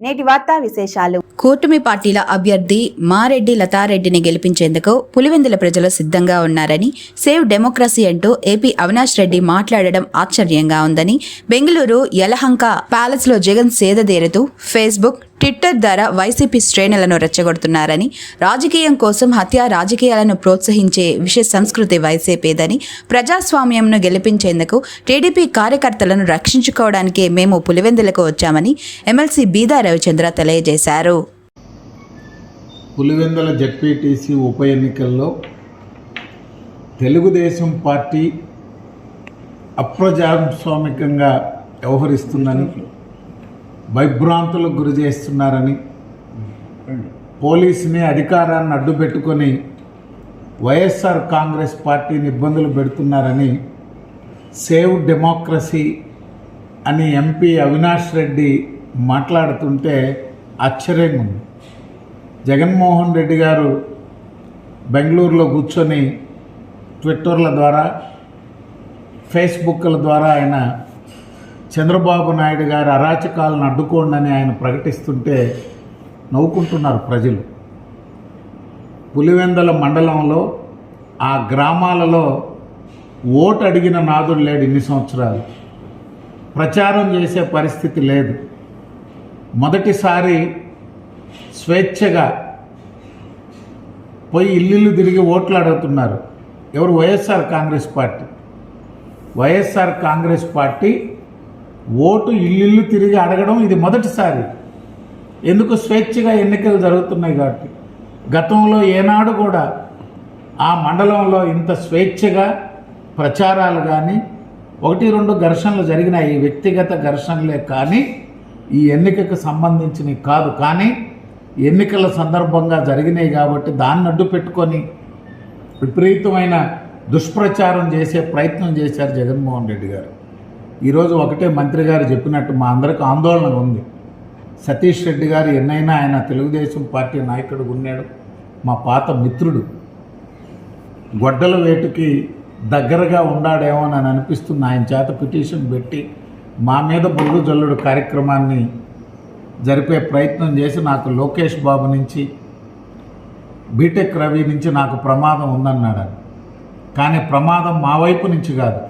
నేటి వార్తా విశేషాలు. కూటమి పార్టీల అభ్యర్థి మారెడ్డి లతారెడ్డిని గెలిపించేందుకు పులివెందుల ప్రజలు సిద్ధంగా ఉన్నారని సేవ్ డెమోక్రసీ అంటూ ఏపీ అవినాష్ రెడ్డి మాట్లాడడం ఆశ్చర్యంగా ఉందని బెంగళూరు యలహంక ప్యాలెస్లో జగన్ సేదదేరుతూ ఫేస్బుక్ ట్విట్టర్ ద్వారా వైసీపీ శ్రేణులను రెచ్చగొడుతున్నారని రాజకీయం కోసం హత్య రాజకీయాలను ప్రోత్సహించే విష సంస్కృతి వైసీపీదని ప్రజాస్వామ్యంను గెలిపించేందుకు టీడీపీ కార్యకర్తలను రక్షించుకోవడానికే మేము పులివెందులకు వచ్చామని ఎమ్మెల్సీ బీదా రవిచంద్ర తెలియజేశారు. పులివెందుల జడ్పీటీసీ ఉప ఎన్నికల్లో తెలుగుదేశం పార్టీ అప్రజాస్వామికంగా వ్యవహరిస్తుందని భయభ్రాంతులకు గురి చేస్తున్నారని పోలీసుని అధికారాన్ని అడ్డుపెట్టుకొని వైఎస్ఆర్ కాంగ్రెస్ పార్టీని ఇబ్బందులు పెడుతున్నారని సేవ్ డెమోక్రసీ అని ఎంపీ అవినాష్ రెడ్డి మాట్లాడుతుంటే ఆశ్చర్యంగా ఉంది జగన్మోహన్ రెడ్డి గారు బెంగళూరులో కూర్చొని ట్విట్టర్ల ద్వారా ఫేస్బుక్ల ద్వారా ఆయన చంద్రబాబు నాయుడు గారి అరాచకాలను అడ్డుకోండి ఆయన ప్రకటిస్తుంటే నవ్వుకుంటున్నారు ప్రజలు. పులివెందల మండలంలో ఆ గ్రామాలలో ఓటు అడిగిన నాదుడు లేడు ఇన్ని సంవత్సరాలు. ప్రచారం చేసే పరిస్థితి లేదు. మొదటిసారి స్వేచ్ఛగా పోయి ఇల్లు తిరిగి ఓట్లు అడుగుతున్నారు ఎవరు? YSR Congress party. YSR Congress party vote ఇల్లు తిరిగి అడగడం ఇది మొదటిసారి. ఎందుకు స్వేచ్ఛగా ఎన్నికలు జరుగుతున్నాయి కాబట్టి? గతంలో ఏనాడు కూడా ఆ మండలంలో ఇంత స్వేచ్ఛగా ప్రచారాలు కానీ ఒకటి రెండు ఘర్షణలు జరిగినాయి. ఈ వ్యక్తిగత ఘర్షణలే కానీ ఈ ఎన్నికకు సంబంధించినవి కాదు. కానీ ఎన్నికల సందర్భంగా జరిగినాయి కాబట్టి దాన్ని అడ్డు పెట్టుకొని విపరీతమైన దుష్ప్రచారం చేసే ప్రయత్నం చేశారు జగన్మోహన్ రెడ్డి గారు. ఈరోజు ఒకటే మంత్రి గారు చెప్పినట్టు మా అందరికి ఆందోళన ఉంది. సతీష్ రెడ్డి గారు ఎన్నైనా ఆయన తెలుగుదేశం పార్టీ నాయకుడు ఉన్నాడు. మా పాత మిత్రుడు. గొడ్డల వేటుకి దగ్గరగా ఉండాడేమో అని అనిపిస్తుంది. ఆయన చేత పిటిషన్ పెట్టి మా మీద బొగ్గు జల్లుడు కార్యక్రమాన్ని జరిపే ప్రయత్నం చేసి నాకు లోకేష్ బాబు నుంచి బీటెక్ రవి నుంచి నాకు ప్రమాదం ఉందన్నాడు. కానీ ప్రమాదం మా వైపు నుంచి కాదు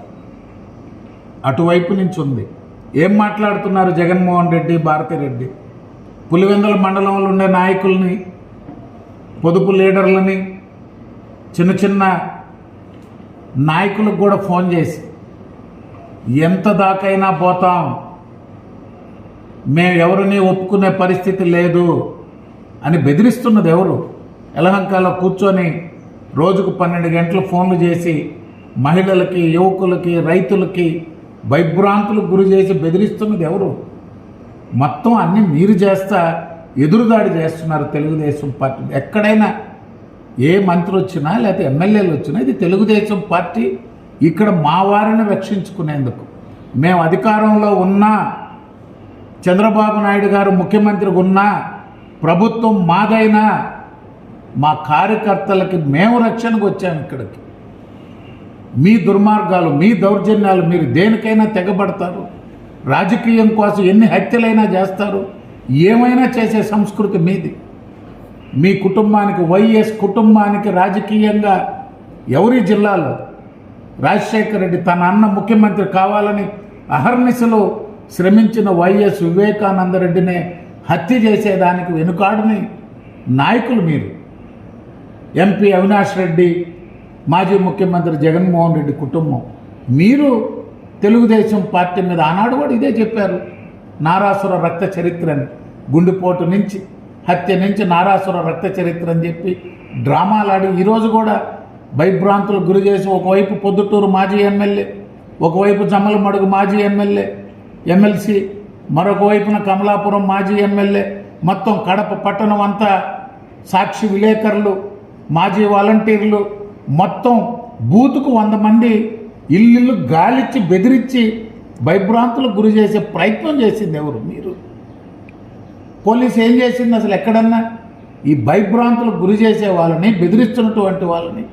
అటువైపు నుంచి ఉంది. ఏం మాట్లాడుతున్నారు జగన్మోహన్ రెడ్డి భారతిరెడ్డి పులివెందుల మండలంలో ఉండే నాయకుల్ని పొదుపు లీడర్లని చిన్న చిన్న నాయకులకు కూడా ఫోన్ చేసి ఎంత దాకైనా పోతాం. మేము ఎవరిని ఒప్పుకునే పరిస్థితి లేదు అని బెదిరిస్తున్నది ఎవరు? ఎలహంకాలో కూర్చొని రోజుకు పన్నెండు గంటలు ఫోన్లు చేసి మహిళలకి యువకులకి రైతులకి భయభ్రాంతులకు గురి చేసి బెదిరిస్తున్నది ఎవరు? మొత్తం అన్నీ మీరు చేస్తా ఎదురుదాడి చేస్తున్నారు తెలుగుదేశం పార్టీ. ఎక్కడైనా ఏ మంత్రి వచ్చినా లేకపోతే ఎమ్మెల్యేలు వచ్చినా ఇది తెలుగుదేశం పార్టీ ఇక్కడ మా వారిని రక్షించుకునేందుకు. మేము అధికారంలో ఉన్నా చంద్రబాబు నాయుడు గారు ముఖ్యమంత్రిగా ఉన్నా ప్రభుత్వం మాదైనా మా కార్యకర్తలకి మేము రక్షణకు వచ్చాము ఇక్కడికి. మీ దుర్మార్గాలు మీ దౌర్జన్యాలు మీరు దేనికైనా తెగబడతారు. రాజకీయం కోసం ఎన్ని హత్యలైనా చేస్తారు. ఏమైనా చేసే సంస్కృతి మీది. మీ కుటుంబానికి వైఎస్ కుటుంబానికి రాజకీయంగా ఎవరి జిల్లాలో రాజశేఖర రెడ్డి తన అన్న ముఖ్యమంత్రి కావాలని అహర్నిశలో శ్రమించిన వైఎస్ వివేకానందరెడ్డినే హత్య చేసేదానికి వెనుకాడని నాయకులు మీరు. ఎంపీ అవినాష్ రెడ్డి మాజీ ముఖ్యమంత్రి జగన్మోహన్ రెడ్డి కుటుంబం. మీరు తెలుగుదేశం పార్టీ మీద ఆనాడు కూడా ఇదే చెప్పారు. నారాసుర రక్త చరిత్రని గుండెపోటు నుంచి హత్య నుంచి నారాసుర రక్త చరిత్ర అని చెప్పి డ్రామాలాడి ఈరోజు కూడా భయభ్రాంతులకు గురి చేసి ఒకవైపు పొద్దుటూరు మాజీ ఎమ్మెల్యే ఒకవైపు జమ్మలమడుగు మాజీ ఎమ్మెల్యే ఎమ్మెల్సీ మరొక వైపున కమలాపురం మాజీ ఎమ్మెల్యే మొత్తం కడప పట్టణం అంతా సాక్షి విలేకరులు మాజీ వాలంటీర్లు మొత్తం బూతుకు వంద మంది ఇల్లు గాలిచ్చి బెదిరించి భయభ్రాంతులకు గురి చేసే ప్రయత్నం చేసింది ఎవరు? మీరు. పోలీస్ ఏం చేసింది? అసలు ఎక్కడన్నా ఈ భయభ్రాంతులకు గురి చేసే వాళ్ళని బెదిరిస్తున్నటువంటి వాళ్ళని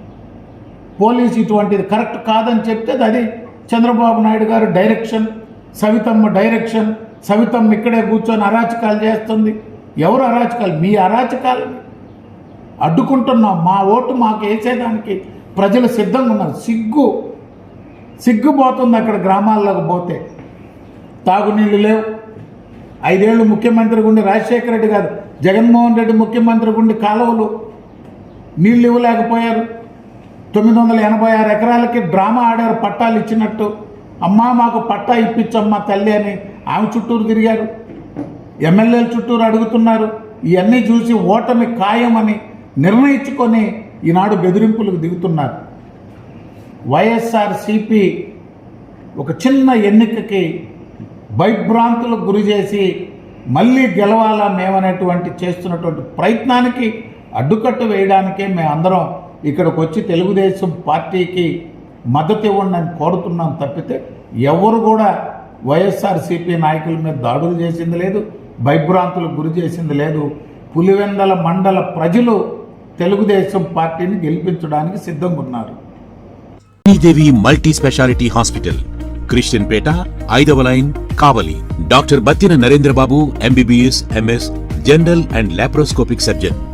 పోలీసు ఇటువంటిది కరెక్ట్ కాదని చెప్తే అది చంద్రబాబు నాయుడు గారు డైరెక్షన్ సవితమ్మ డైరెక్షన్ సవితమ్మ ఇక్కడే కూర్చొని అరాచకాలు చేస్తుంది. ఎవరు అరాచకాలు? మీ అరాచకాలు. అడ్డుకుంటున్నాం. మా ఓటు మాకు వేసేదానికి ప్రజలు సిద్ధంగా ఉన్నారు. సిగ్గు. సిగ్గుపోతుంది అక్కడ గ్రామాల్లోకి పోతే. తాగునీళ్ళు లేవు. ఐదేళ్ళు ముఖ్యమంత్రి గుండి రాజశేఖర రెడ్డి కాదు జగన్మోహన్ రెడ్డి ముఖ్యమంత్రి గుండి కాలువలు నీళ్ళు ఇవ్వలేకపోయారు. తొమ్మిది వందల ఎనభై ఆరు ఎకరాలకి డ్రామా ఆడారు పట్టాలు ఇచ్చినట్టు. అమ్మా మాకు పట్టా ఇప్పించమ్మా తల్లి అని ఆమె చుట్టూరు తిరిగారు. ఎమ్మెల్యేల చుట్టూరు అడుగుతున్నారు. ఇవన్నీ చూసి ఓటమి ఖాయమని నిర్ణయించుకొని ఈనాడు బెదిరింపులకు దిగుతున్నారు. వైఎస్ఆర్సిపి ఒక చిన్న ఎన్నికకి భయభ్రాంతులకు గురి చేసి మళ్ళీ గెలవాలా మేమనేటువంటి చేస్తున్నటువంటి ప్రయత్నానికి అడ్డుకట్టు వేయడానికే మేమందరం ఇక్కడికి వచ్చి తెలుగుదేశం పార్టీకి మద్దతు ఇవ్వండి అని కోరుతున్నాం తప్పితే ఎవరు కూడా వైఎస్ఆర్సీపీ నాయకుల మీద దాడులు చేసింది లేదు భయభ్రాంతులకు గురి చేసింది లేదు. పులివెందల మండల ప్రజలు తెలుగుదేశం పార్టీని గెలిపించడానికి సిద్ధంగా ఉన్నారు. Sridevi multi specialty hospital Christian Peta ఐదవ line Kavali. Doctor Battina Narendrababu MBBS MS general and laparoscopic surgeon.